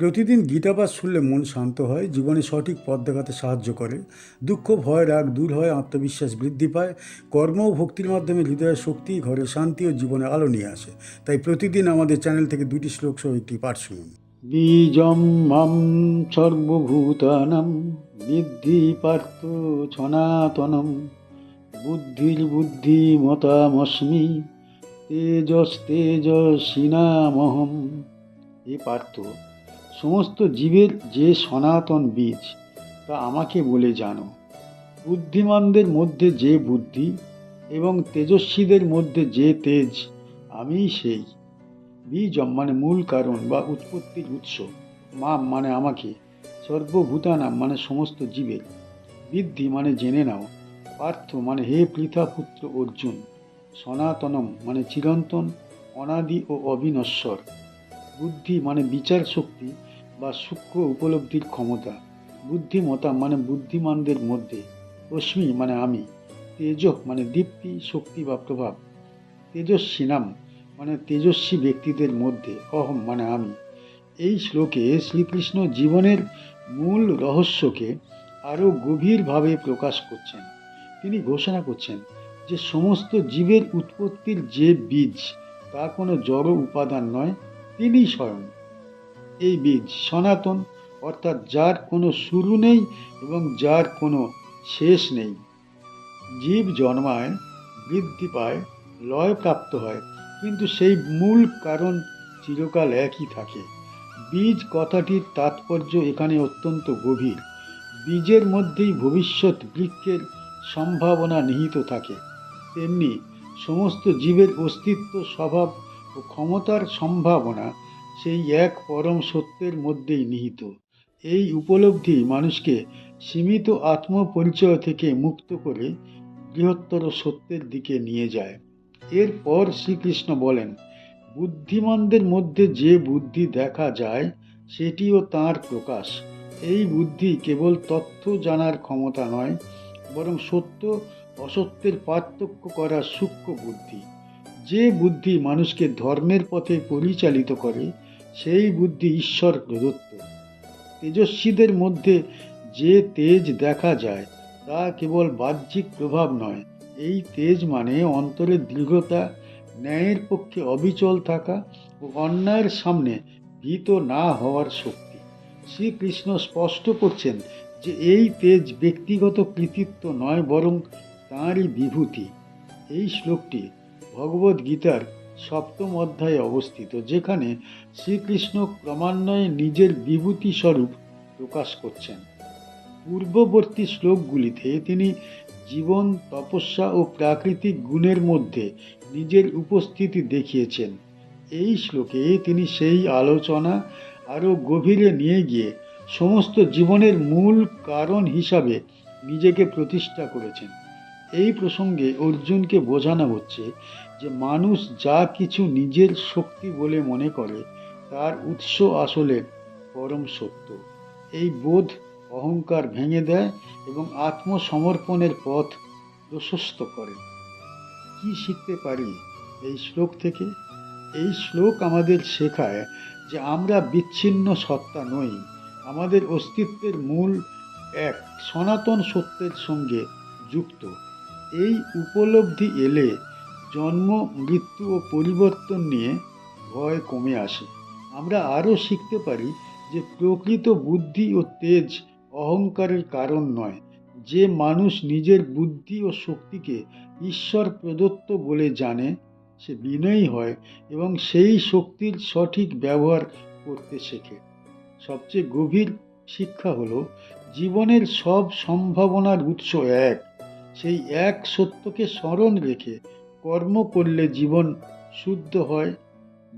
প্রতিদিন গীতাপাঠ শুনলে মন শান্ত হয়, জীবনে সঠিক পথ দেখাতে সাহায্য করে। দুঃখ, ভয়, রাগ দূর হয়, আত্মবিশ্বাস বৃদ্ধি পায়। কর্ম ও ভক্তির মাধ্যমে হৃদয়ের শক্তি, ঘরে শান্তি ও জীবনে আলো নিয়ে আসে। তাই প্রতিদিন আমাদের চ্যানেল থেকে দুটি শ্লোক সহ একটি পাঠ শুনুন। বীজম মাম সর্বভূতানাম বিদ্ধি পার্থ সনাতনম। বুদ্ধির বুদ্ধি মতামস্মি তেজস তেজসিনামহম। এ পার্থ। সমস্ত জীবের যে সনাতন বীজ, তা আমাকে বলে জানো। বুদ্ধিমানদের মধ্যে যে বুদ্ধি এবং তেজস্বীদের মধ্যে যে তেজ, আমিই সেই। বীজ মানে মূল কারণ বা উৎপত্তির উৎস। মাম মানে আমাকে সর্বভূতানাম মানে সমস্ত জীবের। বৃদ্ধি মানে জেনে নাও। পার্থ মানে হে পৃথা পুত্র অর্জুন। সনাতনম মানে চিরন্তন, অনাদি ও অবিনশ্বর। বুদ্ধি মানে বিচার শক্তি বা সূক্ষ্ম উপলব্ধির ক্ষমতা বুদ্ধিমতা মানে বুদ্ধিমানদের মধ্যে, রশ্মি মানে আমি তেজ মানে দীপ্তি, শক্তি বা প্রভাব তেজস্বিনাম মানে তেজস্বী ব্যক্তিদের মধ্যে, অহম মানে আমি। এই শ্লোকে শ্রীকৃষ্ণ জীবনের মূল রহস্যকে আরও গভীরভাবে প্রকাশ করছেন। তিনি ঘোষণা করছেন যে সমস্ত জীবের উৎপত্তির যে বীজ, তা কোনো জড় উপাদান নয় তিনি স্বয়ং। এই বীজ সনাতন, অর্থাৎ যার কোনো শুরু নেই এবং যার কোনো শেষ নেই। জীব জন্মায়, বৃদ্ধি পায়, লয় প্রাপ্ত হয়, কিন্তু সেই মূল কারণ চিরকাল একই থাকে। বীজ কথাটির তাৎপর্য এখানে অত্যন্ত গভীর। বীজের মধ্যেই ভবিষ্যৎ বৃক্ষের সম্ভাবনা নিহিত থাকে। তেমনি সমস্ত জীবের অস্তিত্ব, স্বভাব ও ক্ষমতার সম্ভাবনা সেই এক পরম সত্যের মধ্যেই নিহিত। এই উপলব্ধি মানুষকে সীমিত আত্মপরিচয় থেকে মুক্ত করে বৃহত্তর সত্যের দিকে নিয়ে যায়। এরপর শ্রীকৃষ্ণ বলেন, বুদ্ধিমানদের মধ্যে যে বুদ্ধি দেখা যায়, সেটিও তার প্রকাশ। এই বুদ্ধি কেবল তথ্য জানার ক্ষমতা নয়, বরং সত্য, অসত্যের পার্থক্য করার সূক্ষ্ম বুদ্ধি। যে বুদ্ধি মানুষকে ধর্মের পথে পরিচালিত করে সেই বুদ্ধি ঈশ্বর প্রদত্ত। তেজস্বীদের মধ্যে যে তেজ দেখা যায়, তা কেবল বাহ্যিক প্রভাব নয়। এই তেজ মানে অন্তরের দৃঢ়তা, ন্যায়ের পক্ষে অবিচল থাকা ও অন্যায়ের সামনে ভীত না হওয়ার শক্তি। শ্রীকৃষ্ণ স্পষ্ট করছেন যে এই তেজ ব্যক্তিগত কৃতিত্ব নয় বরং তাঁরই বিভূতি। এই শ্লোকটি ভগবদ গীতার সপ্তম অধ্যায়ে অবস্থিত, যেখানে শ্রীকৃষ্ণ ক্রমান্বয়ে নিজের বিভূতি স্বরূপ প্রকাশ করছেন। পূর্ববর্তী শ্লোকগুলিতে তিনি জীবন, তপস্যা ও প্রাকৃতিক গুণের মধ্যে নিজের উপস্থিতি দেখিয়েছেন। এই শ্লোকে তিনি সেই আলোচনা আরও গভীরে নিয়ে গিয়ে সমস্ত জীবনের মূল কারণ হিসাবে নিজেকে প্রতিষ্ঠা করেছেন। এই প্রসঙ্গে অর্জুনকে বোঝানো হচ্ছে যে মানুষ যা কিছু নিজের শক্তি বলে মনে করে, তার উৎস আসলে পরম সত্য। এই বোধ অহংকার ভেঙে দেয় এবং আত্মসমর্পণের পথ প্রশস্ত করে। কি শিখতে পারি এই শ্লোক থেকে? এই শ্লোক আমাদের শেখায় যে আমরা বিচ্ছিন্ন সত্তা নই, আমাদের অস্তিত্বের মূল এক সনাতন সত্যের সঙ্গে যুক্ত। এই উপলব্ধি এলে জন্ম, মৃত্যু ও পরিবর্তন নিয়ে ভয় কমে আসে। আমরা আরও শিখতে পারি যে প্রকৃত বুদ্ধি ও তেজ অহংকারের কারণ নয়। যে মানুষ নিজের বুদ্ধি ও শক্তিকে ঈশ্বর প্রদত্ত বলে জানে, সে বিনয়ী হয় এবং সেই শক্তির সঠিক ব্যবহার করতে শেখে। সবচেয়ে গভীর শিক্ষা হল, জীবনের সব সম্ভাবনার উৎস এক। সেই এক সত্যকে স্মরণ রেখে কর্ম করলে জীবন শুদ্ধ হয়,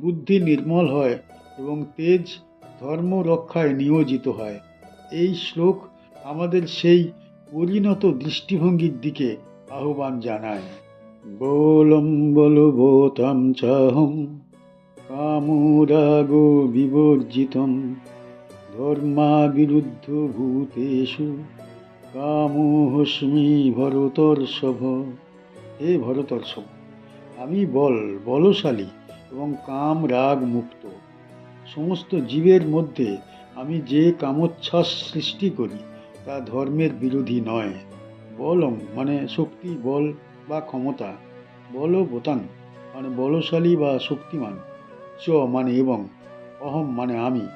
বুদ্ধি নির্মল হয় এবং তেজ ধর্ম রক্ষায় নিয়োজিত হয়। এই শ্লোক আমাদের সেই পরিণত দৃষ্টিভঙ্গির দিকে আহ্বান জানায়। বলম বলবোতাম চাহম, কামরাগ বিবর্জিতম, ধর্মাবিরুদ্ধ ভূতেষু, কামোহস্মি ভরতর্ষভ। হে ভরতর্ষভ আমি বল, বলশালী এবং কাম রাগ মুক্ত। সমস্ত জীবের মধ্যে আমি যে কামোচ্ছ্বাস সৃষ্টি করি, তা ধর্মের বিরোধী নয়। বলং মানে শক্তি, বল বা ক্ষমতা। বল বোতাং মানে বলশালী বা শক্তিমান। চ মানে এবং, অহম মানে আমি।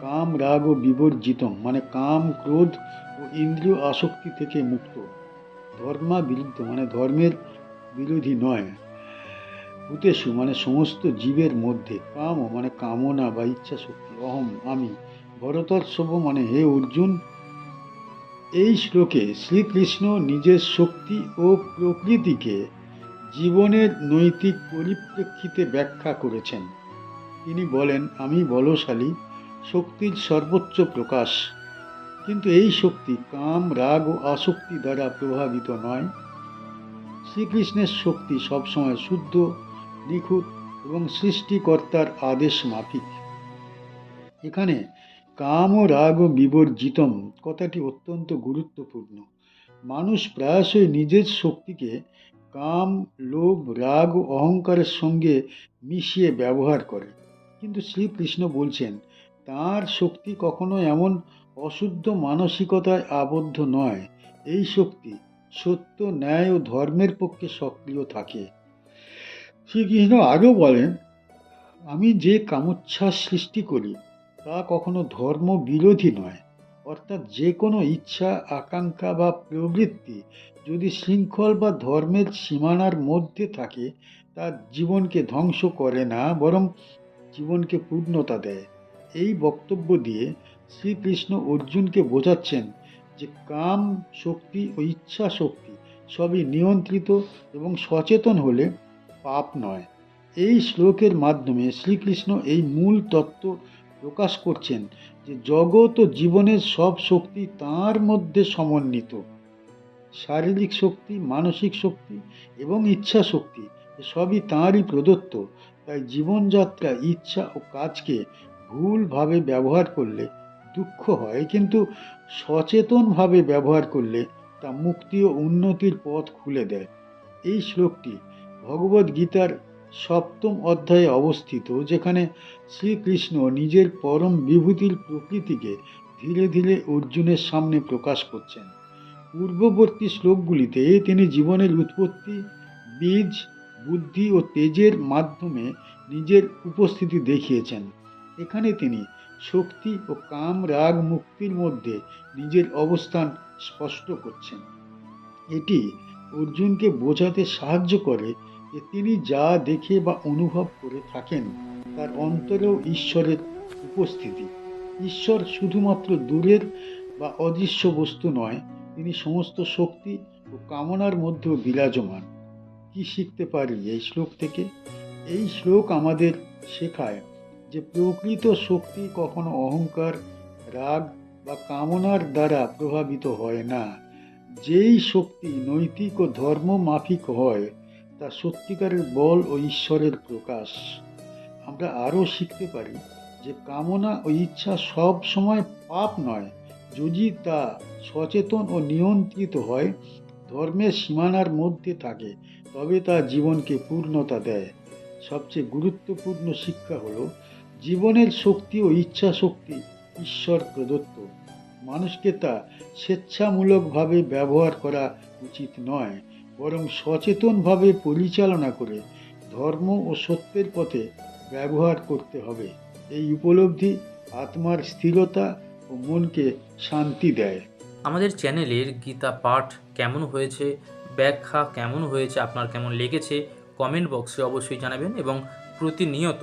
কাম রাগ ও বিবর্জিতম মানে কাম, ক্রোধ ও ইন্দ্রিয় আসক্তি থেকে মুক্ত। ধর্মা বিরুদ্ধ মানে ধর্মের বিরোধী নয়। ভূতেষু মানে সমস্ত জীবের মধ্যে কাম মানে কামনা বা ইচ্ছা শক্তি অহম, আমি ভরতর্ষভ মানে হে অর্জুন, এই শ্লোকে শ্রীকৃষ্ণ নিজের শক্তি ও প্রকৃতিকে জীবনের নৈতিক পরিপ্রেক্ষিতে ব্যাখ্যা করেছেন। তিনি বলেন, আমি বলশালী, শক্তির সর্বোচ্চ প্রকাশ। কিন্তু এই শক্তি কাম, রাগ ও আসক্তি দ্বারা প্রভাবিত নয়। শ্রীকৃষ্ণের শক্তি সবসময় শুদ্ধ, নিখুঁত এবং সৃষ্টিকর্তার আদেশ মাফিক। এখানে কাম ও রাগ ও বিবর্জিতম কথাটি অত্যন্ত গুরুত্বপূর্ণ। মানুষ প্রায়শই নিজের শক্তিকে কাম, লোভ, রাগ ও অহংকারের সঙ্গে মিশিয়ে ব্যবহার করে। কিন্তু শ্রীকৃষ্ণ বলছেন, তার শক্তি কখনো এমন অশুদ্ধ মানসিকতায় আবদ্ধ নয়। এই শক্তি সত্য, ন্যায় ও ধর্মের পক্ষে সক্রিয় থাকে। শ্রীকৃষ্ণ আরও বলেন, আমি যে কামোচ্ছ্বাস সৃষ্টি করি, তা কখনো ধর্ম বিরোধী নয়। অর্থাৎ যে কোনো ইচ্ছা, আকাঙ্ক্ষা বা প্রবৃত্তি যদি শৃঙ্খল বা ধর্মের সীমানার মধ্যে থাকে, তা জীবনকে ধ্বংস করে না, বরং জীবনকে পূর্ণতা দেয়। এই বক্তব্য দিয়ে শ্রীকৃষ্ণ অর্জুনকে বোঝাচ্ছেন যে কাম শক্তি ও ইচ্ছা শক্তি সবই নিয়ন্ত্রিত এবং সচেতন হলে পাপ নয়। এই শ্লোকের মাধ্যমে শ্রীকৃষ্ণ এই মূল তত্ত্ব প্রকাশ করছেন যে জগৎ ও জীবনের সব শক্তি তাঁর মধ্যে সমন্বিত। শারীরিক শক্তি, মানসিক শক্তি এবং ইচ্ছা শক্তি সবই তাঁরই প্রদত্ত। তাই জীবনযাত্রা, ইচ্ছা ও কাজকে ভুলভাবে ব্যবহার করলে দুঃখ হয়, কিন্তু সচেতনভাবে ব্যবহার করলে তা মুক্তি ও উন্নতির পথ খুলে দেয়। এই শ্লোকটি ভগবদ গীতার সপ্তম অধ্যায়ে অবস্থিত, যেখানে শ্রীকৃষ্ণ নিজের পরম বিভূতির প্রকৃতিকে ধীরে ধীরে অর্জুনের সামনে প্রকাশ করছেন। পূর্ববর্তী শ্লোকগুলিতে তিনি জীবনের উৎপত্তি, বীজ, বুদ্ধি ও তেজের মাধ্যমে নিজের উপস্থিতি দেখিয়েছেন। এখানে তিনি শক্তি ও কাম রাগ মুক্তির মধ্যে নিজের অবস্থান স্পষ্ট করছেন। এটি অর্জুনকে বোঝাতে সাহায্য করে যে তিনি যা দেখে বা অনুভব করে থাকেন তার অন্তরেও ঈশ্বরের উপস্থিতি। ঈশ্বর শুধুমাত্র দূরের বা অদৃশ্য বস্তু নয়, তিনি সমস্ত শক্তি ও কামনার মধ্যেও বিরাজমান। কি শিখতে পারি এই শ্লোক থেকে? এই শ্লোক আমাদের শেখায় যে প্রকৃত শক্তি কখনো অহংকার, রাগ বা কামনার দ্বারা প্রভাবিত হয় না। যেই শক্তি নৈতিক ও ধর্ম মাফিক হয়, তা সত্যিকারের বল ও ঈশ্বরের প্রকাশ। আমরা আরও শিখতে পারি যে কামনা ও ইচ্ছা সব সময় পাপ নয়। যদি তা সচেতন ও নিয়ন্ত্রিত হয়, ধর্মের সীমানার মধ্যে থাকে, তবে তা জীবনকে পূর্ণতা দেয়। সবচেয়ে গুরুত্বপূর্ণ শিক্ষা হলো জীবনের শক্তি ও ইচ্ছা শক্তি ঈশ্বর প্রদত্ত। মানুষকে তা স্বেচ্ছামূলকভাবে ব্যবহার করা উচিত নয়, বরং সচেতনভাবে পরিচালনা করে ধর্ম ও সত্যের পথে ব্যবহার করতে হবে। এই উপলব্ধি আত্মার স্থিরতা ও মনকে শান্তি দেয়। আমাদের চ্যানেলের গীতা পাঠ কেমন হয়েছে, ব্যাখ্যা কেমন হয়েছে, আপনার কেমন লেগেছে, কমেন্ট বক্সে অবশ্যই জানাবেন এবং প্রতিনিয়ত